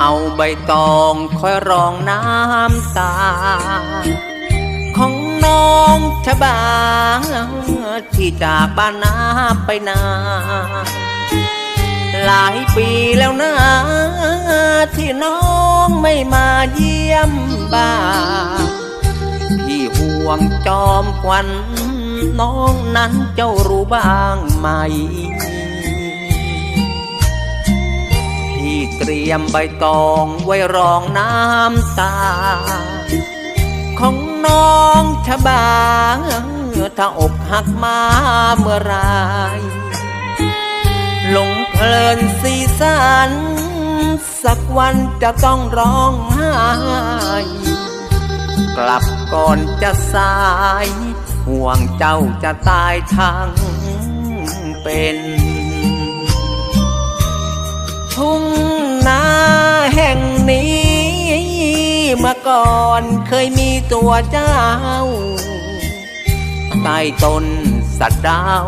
เอาใบตองคอยรองน้ำตา ของน้องชบา ที่จากบ้านนาไปนา หลายปีแล้วนะ ที่น้องไม่มาเยี่ยมบ้านพี่ห่วงจอมควันน้องนั้นเจ้ารู้บ้างไหม เตรียมใบตองไว้รองน้ำตา ของน้องชะบาถ้าอกหักมาเมื่อไรหลงเพลินสีสัน สักวันจะต้องร้องไห้กลับก่อนจะสาย ห่วงเจ้าจะตายทั้งเป็น มื่อก่อนเคยมีตัวเจ้า ใต้ต้นสัตว์ดาว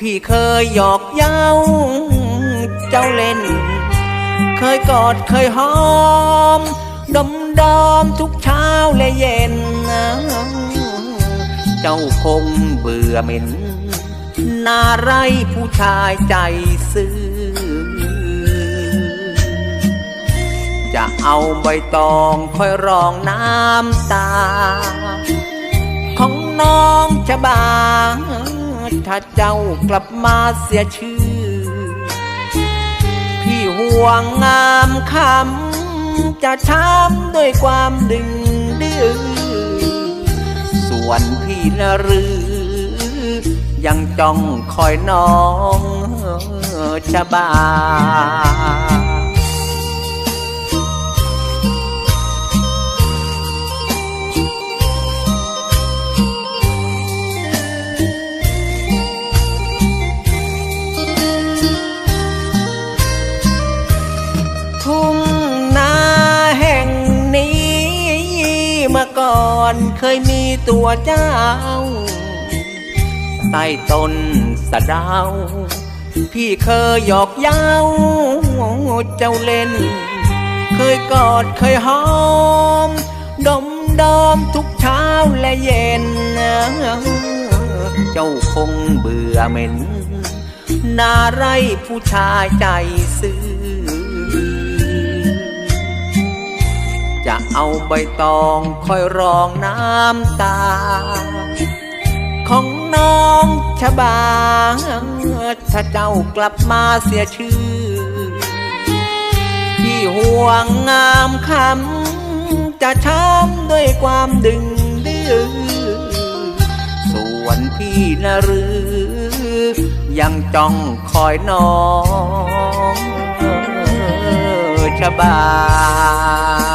พี่เคยหยอกเย้า เจ้าเล่น เคยกอดเคยหอม ดมดอมทุกเช้าและเย็น เจ้าคงเบื่อเหม็น นาไรผู้ชายใจซื่อ จะเอาใบตองค่อยรองน้ำตา ของน้องจะบางถ้าเจ้ากลับมาเสียชื่อ พี่ห่วงงามคำจะช้ำด้วยความดึงดื้อส่วนพี่ละหรือยังจ้องคอยน้องจะบา อนเคยมีตัวเจ้า ใต้ต้นสะดาว พี่เคยหยอกเย้าเจ้าเล่น เคยกอดเคยหอม ดมดอมทุกเช้าและเย็น เจ้าคงเบื่อเหม็น นาไรผู้ชายใจซื่อ เอาใบตองคอยรองน้ำตา ของน้องชบาถ้าเจ้ากลับมาเสียชื่อพี่ห่วงงามคำจะช้ำด้วยความดึงดื้อส่วนพี่นะหรือ ยังจ้องคอยน้องชบา